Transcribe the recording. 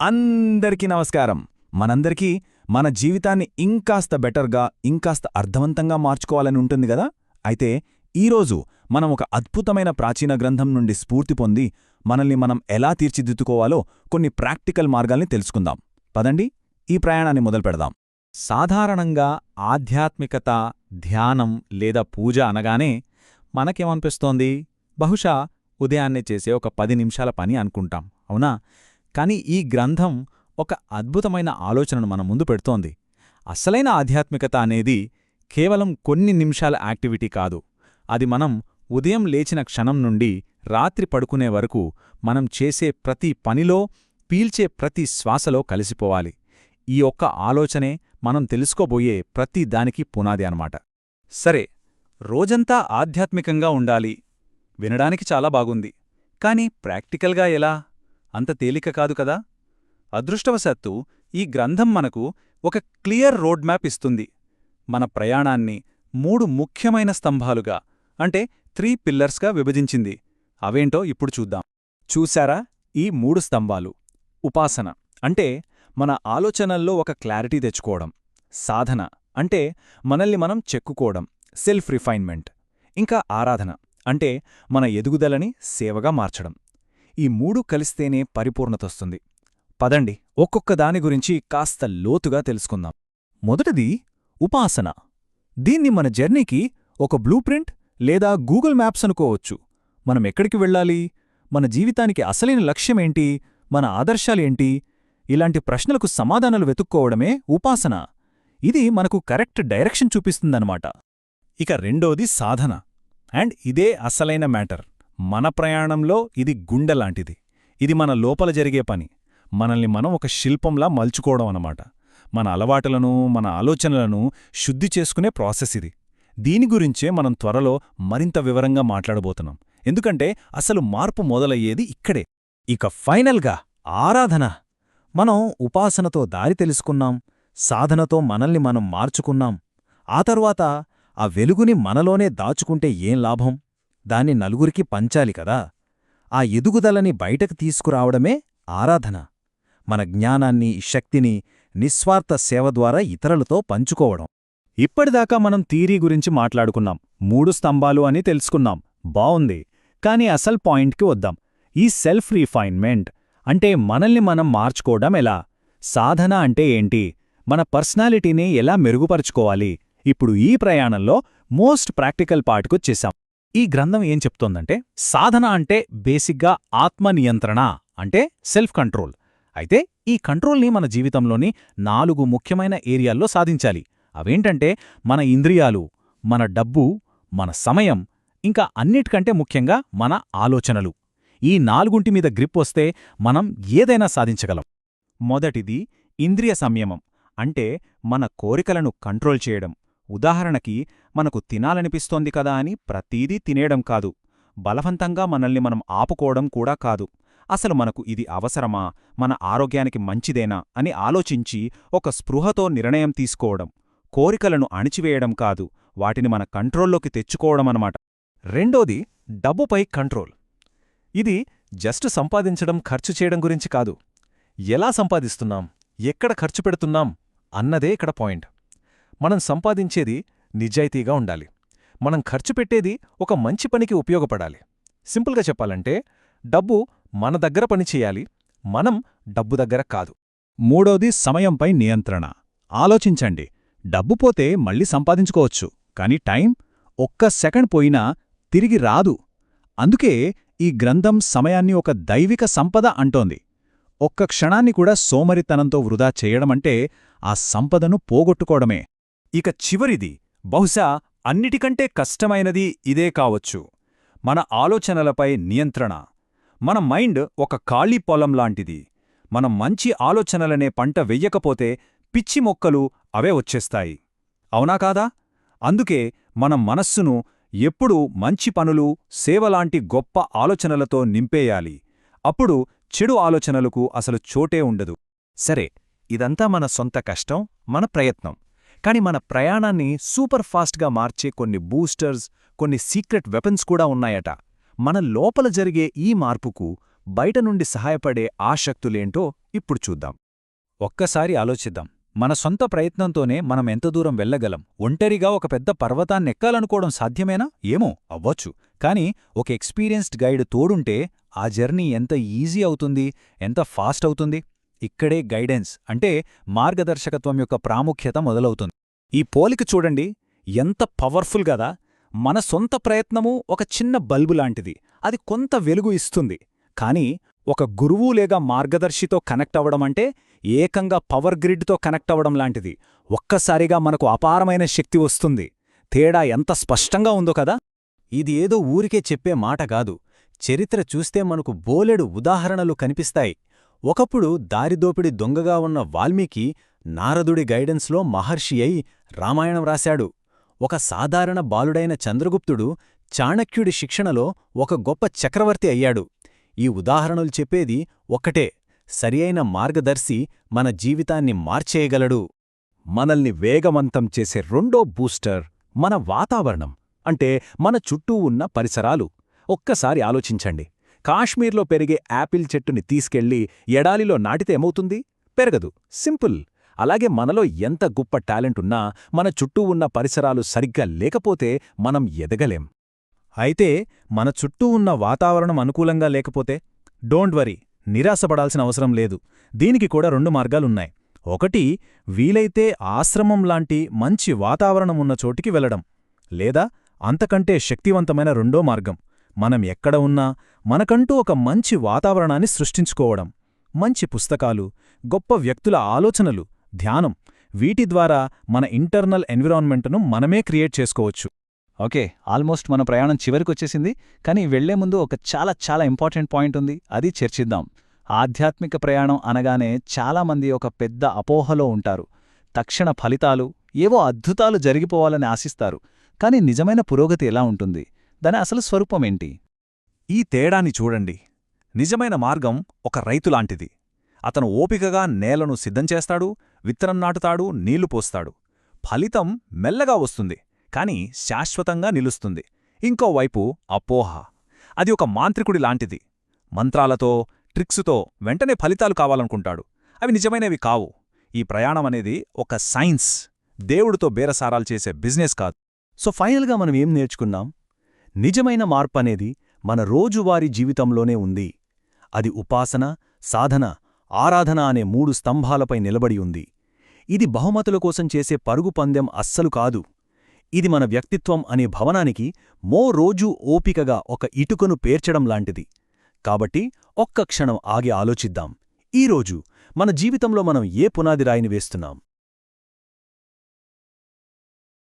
అందరికీ నమస్కారం. మనందరికీ మన జీవితాన్ని ఇంకాస్త బెటర్గా ఇంకాస్త అర్థవంతంగా మార్చుకోవాలని ఉంటుంది కదా? అయితే ఈరోజు మనం ఒక అద్భుతమైన ప్రాచీన గ్రంథం నుండి స్ఫూర్తి పొంది మనల్ని మనం ఎలా తీర్చిదిద్దుకోవాలో కొన్ని ప్రాక్టికల్ మార్గాల్ని తెలుసుకుందాం. పదండి ఈ ప్రయాణాన్ని మొదలుపెడదాం సాధారణంగా ఆధ్యాత్మికత ధ్యానం లేదా పూజ అనగానే మనకేమనిపిస్తోంది? బహుశా ఉదయాన్నే చేసే ఒక పది నిమిషాల పని అనుకుంటాం అవునా? కాని ఈ గ్రంథం ఒక అద్భుతమైన ఆలోచనను మన ముందు పెడుతోంది. అసలైన ఆధ్యాత్మికత అనేది కేవలం కొన్ని నిమిషాల యాక్టివిటీ కాదు. అది మనం ఉదయం లేచిన క్షణం నుండి రాత్రి పడుకునే వరకు మనం చేసే ప్రతి పనిలో పీల్చే ప్రతి శ్వాసలో కలిసిపోవాలి. ఈ ఒక్క ఆలోచనే మనం తెలుసుకోబోయే ప్రతి దానికి పునాది అనమాట సరే రోజంతా ఆధ్యాత్మికంగా ఉండాలి వినడానికి చాలా బాగుంది. కాని ప్రాక్టికల్గా ఎలా? అంత తేలిక కాదు కదా? అదృష్టవశాత్తు ఈ గ్రంథం మనకు ఒక క్లియర్ రోడ్ మ్యాప్ ఇస్తుంది. మన ప్రయాణాన్ని మూడు ముఖ్యమైన స్తంభాలుగా అంటే త్రీ పిల్లర్స్గా విభజించింది. అవేంటో ఇప్పుడు చూద్దాం. చూశారా? ఈ మూడు స్తంభాలు. ఉపాసన అంటే మన ఆలోచనల్లో ఒక క్లారిటీ తెచ్చుకోవడం. సాధన అంటే మనల్ని మనం చెక్కుకోవడం. Self refinement. ఇంకా ఆరాధన అంటే మన ఎదుగుదలని సేవగా మార్చడం. ఈ మూడు కలిస్తేనే పరిపూర్ణతొస్తుంది. పదండి ఒక్కొక్క దాని గురించి కాస్త లోతుగా తెలుసుకుందాం. మొదటిది ఉపాసన. దీన్ని మన జర్నీకి ఒక బ్లూ ప్రింట్ లేదా గూగుల్ మ్యాప్స్ అనుకోవచ్చు. మనం ఎక్కడికి వెళ్ళాలి? మన జీవితానికి అసలైన లక్ష్యమేంటి? మన ఆదర్శాలేంటి? ఇలాంటి ప్రశ్నలకు సమాధానాలు వెతుక్కోవడమే ఉపాసన. ఇది మనకు కరెక్ట్ డైరెక్షన్ చూపిస్తుందన్నమాట. ఇక రెండోది సాధన. అండ్ ఇదే అసలైన మ్యాటర్. మన ప్రయాణంలో ఇది గుండెలాంటిది ఇది మన లోపల జరిగే పని. మనల్ని మనం ఒక శిల్పంలా మలుచుకోవడం అన్నమాట. మన అలవాటులను మన ఆలోచనలను శుద్ధి చేసుకునే ప్రాసెస్ ఇది. దీని గురించే మనం త్వరలో మరింత వివరంగా మాట్లాడబోతున్నాం. ఎందుకంటే అసలు మార్పు మొదలయ్యేది ఇక్కడే. ఇక ఫైనల్గా ఆరాధన. మనం ఉపాసనతో దారి తెలుసుకున్నాం. సాధనతో మనల్ని మనం మార్చుకున్నాం. ఆ తరువాత ఆ వెలుగుని మనలోనే దాచుకుంటే ఏం లాభం? దాన్ని నలుగురికి పంచాలి కదా. ఆ ఎదుగుదలని బయటకు తీసుకురావడమే ఆరాధన. మన జ్ఞానాన్ని శక్తిని నిస్వార్థ సేవ ద్వారా ఇతరులతో పంచుకోవడం. ఇప్పటిదాకా మనం థీరీ గురించి మాట్లాడుకున్నాం. మూడు స్తంభాలు అని తెలుసుకున్నాం. బావుంది. కాని అసల్ పాయింట్కి వద్దాం. ఈ సెల్ఫ్ రీఫైన్మెంట్ అంటే మనల్ని మనం మార్చుకోవడం ఎలా? సాధన అంటే ఏంటి? మన పర్సనాలిటీని ఎలా మెరుగుపరుచుకోవాలి? ఇప్పుడు ఈ ప్రయాణంలో మోస్ట్ ప్రాక్టికల్ పార్ట్కొచ్చేశాం ఈ గ్రంథం ఏం చెప్తోందంటే సాధన అంటే బేసిక్గా ఆత్మనియంత్రణ అంటే సెల్ఫ్ కంట్రోల్ అయితే ఈ కంట్రోల్ని మన జీవితంలోని నాలుగు ముఖ్యమైన ఏరియాల్లో సాధించాలి. అవేంటంటే మన ఇంద్రియాలు మన డబ్బు మన సమయం ఇంకా అన్నిటికంటే ముఖ్యంగా మన ఆలోచనలు. ఈ నాలుగుంటి మీద గ్రిప్ వస్తే మనం ఏదైనా సాధించగలం. మొదటిది ఇంద్రియ సంయమం అంటే మన కోరికలను కంట్రోల్ చేయడం. ఉదాహరణకి మనకు తినాలనిపిస్తోంది కదా అని ప్రతీదీ తినేయడం కాదు. బలవంతంగా మనల్ని మనం ఆపుకోవడం కూడా కాదు. అసలు మనకు ఇది అవసరమా? మన ఆరోగ్యానికి మంచిదేనా? అని ఆలోచించి ఒక స్పృహతో నిర్ణయం తీసుకోవడం కోరికలను అణిచివేయడం కాదు. వాటిని మన కంట్రోల్లోకి తెచ్చుకోవడమనమాట రెండోది డబ్బుపై కంట్రోల్. ఇది జస్ట్ సంపాదించడం ఖర్చు చేయడం గురించి కాదు. ఎలా సంపాదిస్తున్నాం? ఎక్కడ ఖర్చు పెడుతున్నాం? అన్నదే ఇక్కడ పాయింట్. మనం సంపాదించేది నిజాయితీగా ఉండాలి. మనం ఖర్చు పెట్టేది ఒక మంచి పనికి ఉపయోగపడాలి. సింపుల్గా చెప్పాలంటే డబ్బు మన దగ్గర పనిచేయాలి మనం డబ్బు దగ్గర కాదు. మూడోది సమయంపై నియంత్రణ. ఆలోచించండి డబ్బు పోతే మళ్ళీ సంపాదించుకోవచ్చు కాని టైం ఒక్క సెకండ్ పోయినా తిరిగి రాదు. అందుకే ఈ గ్రంథం సమయాన్ని ఒక దైవిక సంపద అంటోంది. ఒక్క క్షణాన్ని కూడా సోమరితనంతో వృధా చేయడమంటే ఆ సంపదను పోగొట్టుకోవడమే. ఇక చివరిది బహుశా అన్నిటికంటే కష్టమైనది ఇదే కావచ్చు. మన ఆలోచనలపై నియంత్రణ. మన మైండ్ ఒక ఖాళీ పొలం లాంటిది. మనం మంచి ఆలోచనలనే పంట వెయ్యకపోతే పిచ్చి మొక్కలు అవే వచ్చేస్తాయి. అవునా కాదా? అందుకే మనం మనస్సును ఎప్పుడూ మంచి పనులు సేవలాంటి గొప్ప ఆలోచనలతో నింపేయాలి. అప్పుడు చెడు ఆలోచనలకు అసలు చోటే ఉండదు. సరే ఇదంతా మన సొంత కష్టం మన ప్రయత్నం. కాని మన ప్రయాణాన్ని సూపర్ ఫాస్ట్గా మార్చే కొన్ని బూస్టర్స్ కొన్ని సీక్రెట్ వెపన్స్ కూడా ఉన్నాయట. మన లోపల జరిగే ఈ మార్పుకు బయట నుండి సహాయపడే ఆ శక్తులేంటో ఇప్పుడు చూద్దాం. ఒక్కసారి ఆలోచిద్దాం. మన సొంత ప్రయత్నంతోనే మనం ఎంత దూరం వెళ్ళగలం? ఒంటరిగా ఒక పెద్ద పర్వతాన్నెక్కాలనుకోవడం సాధ్యమేనా? ఏమో అవ్వచ్చు. కానీ ఒక ఎక్స్పీరియన్స్డ్ గైడ్ తోడుంటే ఆ జర్నీ ఎంత ఈజీ అవుతుంది? ఎంత ఫాస్ట్ అవుతుంది? ఇక్కడే గైడెన్స్ అంటే మార్గదర్శకత్వం యొక్క ప్రాముఖ్యత మొదలవుతుంది. ఈ పోలిక చూడండి ఎంత పవర్ఫుల్ గదా మన సొంత ప్రయత్నము ఒక చిన్న బల్బు లాంటిది. అది కొంత వెలుగు ఇస్తుంది. కానీ ఒక గురువు లేక మార్గదర్శితో కనెక్ట్ అవ్వడం అంటే ఏకంగా పవర్ గ్రిడ్తో కనెక్ట్ అవ్వడం లాంటిది. ఒక్కసారిగా మనకు అపారమైన శక్తి వస్తుంది. తేడా ఎంత స్పష్టంగా ఉందో కదా! ఇది ఏదో ఊరికే చెప్పే మాట కాదు. చరిత్ర చూస్తే మనకు బోలెడు ఉదాహరణలు కనిపిస్తాయి. ఒకప్పుడు దారిదోపిడి దొంగగా ఉన్న వాల్మీకి నారదుడి గైడెన్స్లో మహర్షి అయి రామాయణం రాశాడు. ఒక సాధారణ బాలుడైన చంద్రగుప్తుడు చాణక్యుడి శిక్షణలో ఒక గొప్ప చక్రవర్తి అయ్యాడు. ఈ ఉదాహరణలు చెప్పేది ఒక్కటే సరియైన మార్గదర్శి మన జీవితాన్ని మార్చేయగలడు. మనల్ని వేగవంతం చేసే రెండో బూస్టర్ మన వాతావరణం అంటే మన చుట్టూ ఉన్న పరిసరాలు. ఒక్కసారి ఆలోచించండి. కాశ్మీర్లో పెరిగే యాపిల్ చెట్టుని తీసుకెళ్ళి ఎడాలిలో నాటితే ఏమవుతుంది? పెరగదు. సింపుల్. అలాగే మనలో ఎంత గొప్ప టాలెంట్ ఉన్నా మన చుట్టూ ఉన్న పరిసరాలు సరిగ్గా లేకపోతే మనం ఎదగలేం. అయితే మన చుట్టూ ఉన్న వాతావరణం అనుకూలంగా లేకపోతే డోంట్ వరీ నిరాశపడాల్సిన అవసరం లేదు. దీనికి కూడా రెండు మార్గాలున్నాయి. ఒకటి వీలైతే ఆశ్రమం లాంటి మంచి వాతావరణం ఉన్న చోటికి వెళ్ళడం లేదా అంతకంటే శక్తివంతమైన రెండో మార్గం. మనం ఎక్కడ ఉన్నా మనకంటూ ఒక మంచి వాతావరణాన్ని సృష్టించుకోవడం మంచి పుస్తకాలు గొప్ప వ్యక్తుల ఆలోచనలు ధ్యానం వీటి ద్వారా మన ఇంటర్నల్ ఎన్విరాన్మెంట్ను మనమే క్రియేట్ చేసుకోవచ్చు. ఓకే ఆల్మోస్ట్ మన ప్రయాణం చివరికొచ్చేసింది కానీ వెళ్ళే ముందు ఒక చాలా చాలా ఇంపార్టెంట్ పాయింట్ ఉంది అది చర్చిద్దాం. ఆధ్యాత్మిక ప్రయాణం అనగానే చాలామంది ఒక పెద్ద అపోహలో ఉంటారు. తక్షణ ఫలితాలు ఏవో అద్భుతాలు జరిగిపోవాలని ఆశిస్తారు కానీ నిజమైన పురోగతి ఎలా ఉంటుంది? దాని అసలు స్వరూపమేంటి? ఈ తేడాని చూడండి. నిజమైన మార్గం ఒక రైతులాంటిది. అతను ఓపికగా నేలను సిద్ధం చేస్తాడు విత్తనం నాటుతాడు నీళ్ళు పోస్తాడు. ఫలితం మెల్లగా వస్తుంది కాని శాశ్వతంగా నిలుస్తుంది. ఇంకోవైపు అపోహ. అది ఒక మాంత్రికుడి లాంటిది. మంత్రాలతో ట్రిక్సుతో వెంటనే ఫలితాలు కావాలనుకుంటాడు. అవి నిజమైనవి కావు. ఈ ప్రయాణమనేది ఒక సైన్స్. దేవుడితో బేరసారాలు చేసే బిజినెస్ కాదు. సో ఫైనల్గా మనం ఏం నేర్చుకున్నాం? నిజమైన మార్పనేది మన రోజువారీ జీవితంలోనే ఉంది. అది ఉపాసన సాధన ఆరాధన అనే మూడు స్తంభాలపై నిలబడి ఉంది. ఇది బహుమతుల కోసం చేసే పరుగు పందెం అస్సలు కాదు. ఇది మన వ్యక్తిత్వం అనే భవనానికి మో రోజూ ఓపికగా ఒక ఇటుకను పేర్చడం లాంటిది. కాబట్టి ఒక్క క్షణం ఆగి ఆలోచిద్దాం. ఈరోజు మన జీవితంలో మనం ఏ పునాది రాయిని వేస్తున్నాం?